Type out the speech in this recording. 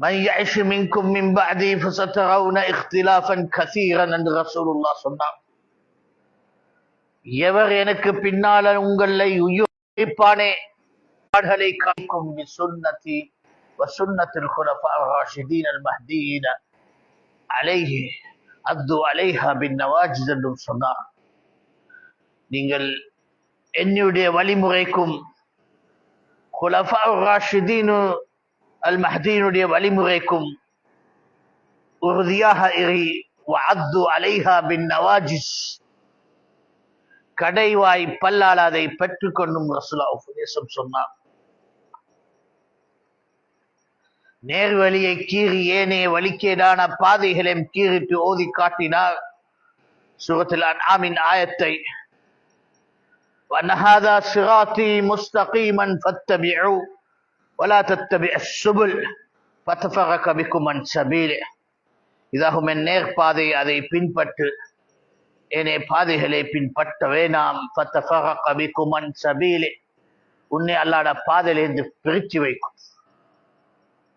من يعش منكم من بعدي فسترون اختلافا كثيرا என்று ரசூலுல்லாஹ் சொன்னார் எவர் எனக்கு பின்னால உங்களை உயிர்ப்பானே பாடுகளை காக்கும் சுன்னதி وسنة الخلفاء الراشدين المهديين عليه அத்து அலைஹா பின் நவாஜித் என்றும் சொன்னார் நீங்கள் என்னுடைய வழிமுறைக்கும் குலஃபா ராஷிதீனு அல் மஹதீனுடைய வழிமுறைக்கும் உறுதியாக இறி அத்து அலைஹா பின் நவாஜிஸ் கடைவாய் பல்லால் அதை பெற்றுக்கொண்டும் ரசுலா உபதேசம் சொன்னார் நேர்வழியை கீறி ஏனைய வழிக்கேடான பாதைகளையும் கீறிட்டு ஓதி காட்டினார் சூரத்தில் அன்ஆமின் ஆயத்தை وأن هذا صراطي مستقيما فاتبعوه ولا تتبع السبل فتفرق بكم عن سبيله இதாகும் என் நேர் பாதை அதை பின்பற்று ஏனைய பாதைகளை பின்பற்ற வேணாம் فتفرق بكم عن سبيله உன்னை அல்லாட பாதையிலிருந்து பிரிச்சு வைக்கும்